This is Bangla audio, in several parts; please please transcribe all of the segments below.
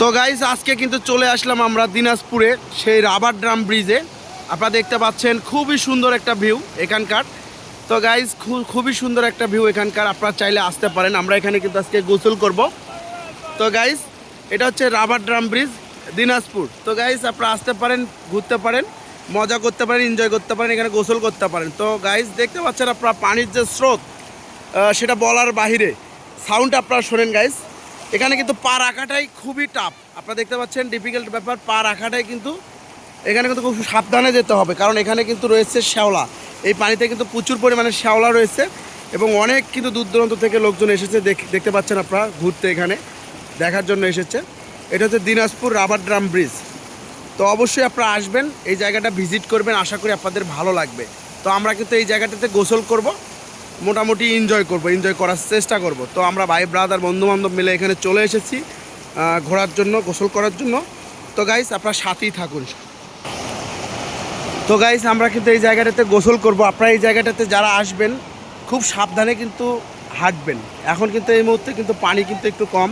তো গাইজ আজকে কিন্তু চলে আসলাম আমরা দিনাজপুরে, সেই রাবার ড্রাম ব্রিজে। আপনারা দেখতে পাচ্ছেন, খুবই সুন্দর একটা ভিউ এখানকার। তো গাইজ খুবই সুন্দর একটা ভিউ এখানকার, আপনারা চাইলে আসতে পারেন। আমরা এখানে কিন্তু আজকে গোসল করব। তো গাইজ এটা হচ্ছে রাবার ড্রাম ব্রিজ, দিনাজপুর। তো গাইজ আপনারা আসতে পারেন, ঘুরতে পারেন, মজা করতে পারেন এনজয় করতে পারেন, এখানে গোসল করতে পারেন। তো গাইজ দেখতে পাচ্ছেন আপনারা পানির যে স্রোত সেটা বলার বাহিরে। সাউন্ড আপনারা শোনেন গাইজ এখানে কিন্তু পা রাখাটাই খুবই টাফ আপনারা দেখতে পাচ্ছেন ডিফিকাল্ট ব্যাপার, পা রাখাটাই কিন্তু এখানে কিন্তু খুব সাবধানে যেতে হবে, কারণ এখানে কিন্তু রয়েছে শ্যাওলা। এই পানিতে কিন্তু প্রচুর পরিমাণে শ্যাওলা রয়েছে এবং অনেক কিন্তু দূর দূরান্ত থেকে লোকজন এসেছে, দেখ- দেখতে পাচ্ছেন আপনারা ঘুরতে এখানে, দেখার জন্য এসেছে। এটা হচ্ছে দিনাজপুর রাবার ড্রাম ব্রিজ। তো অবশ্যই আপনারা আসবেন, এই জায়গাটা ভিজিট করবেন, আশা করি আপনাদের ভালো লাগবে। তো আমরা কিন্তু এই জায়গাটাতে গোসল করব। মোটামুটি এনজয় করব এনজয় করার চেষ্টা করব। তো আমরা ভাই ব্রাদার বন্ধু বান্ধব মিলে এখানে চলে এসেছি ঘোরার জন্য, গোসল করার জন্য। তো গাইস আপনারা সাথেই থাকুন। তো গাইস আমরা কিন্তু এই জায়গাটাতে গোসল করব। আপনারা এই জায়গাটাতে যারা আসবেন, খুব সাবধানে কিন্তু হাঁটবেন। এখন কিন্তু এই মুহূর্তে কিন্তু পানি কিন্তু একটু কম।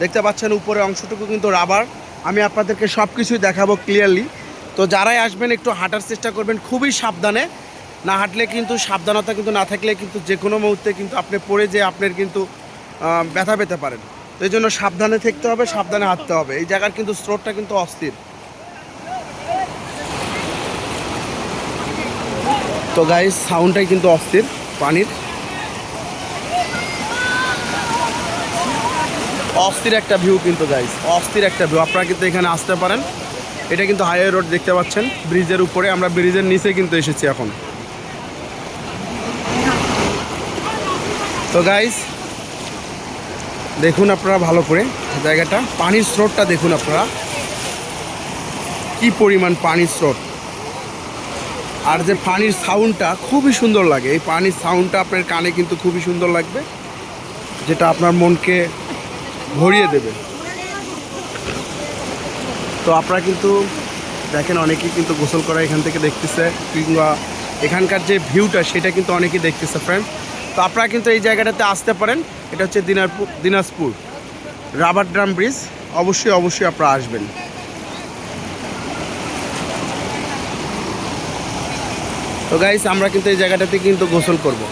দেখতে পাচ্ছেন উপরে অংশটুকু কিন্তু রাবার আমি আপনাদেরকে সব কিছুই দেখাবো ক্লিয়ারলি তো যারাই আসবেন, একটু হাঁটার চেষ্টা করবেন। খুবই সাবধানে। না হাঁটলে কিন্তু সাবধানতা কিন্তু না থাকলে কিন্তু যে কোনো মুহূর্তে কিন্তু আপনি পড়ে যে আপনার কিন্তু ব্যথা পেতে পারেন। তো এই জন্য সাবধানে থাকতে হবে, সাবধানে হাঁটতে হবে। এই জায়গার কিন্তু স্রোতটা কিন্তু অস্থির। তো গাইস সাউন্ডটাই কিন্তু অস্থির, পানির। অস্থির একটা ভিউ কিন্তু গাইস অস্থির একটা ভিউ আপনারা কিন্তু এখানে আসতে পারেন। এটা কিন্তু হাইওয়ে রোড দেখতে পাচ্ছেন। ব্রিজের উপরে, আমরা ব্রিজের নিচে কিন্তু এসেছি এখন। তো গাইস দেখুন আপনারা ভালো করে জায়গাটা। পানির স্রোতটা দেখুন আপনারা। কি পরিমাণ পানির স্রোত। আর যে পানির সাউন্ডটা খুবই সুন্দর লাগে। এই পানির সাউন্ডটা আপনার কানে কিন্তু খুবই সুন্দর লাগবে, যেটা আপনার মনকে ভরিয়ে দেবে। তো আপনারা কিন্তু দেখেন, অনেকেই কিন্তু গোসল করা এখান থেকে দেখতেছে, কিংবা এখানকার যে ভিউটা সেটা কিন্তু অনেকেই দেখতেছে ফ্রেন্ড তো আপনারা কিন্তু এই জায়গাটাতে আসতে পারেন। এটা হচ্ছে Dinajpur Dinajpur rubber drum bridge. অবশ্যই অবশ্যই আপনারা আসবেন। তো গাইস আমরা কিন্তু এই জায়গাটাতে কিন্তু গোসল করব।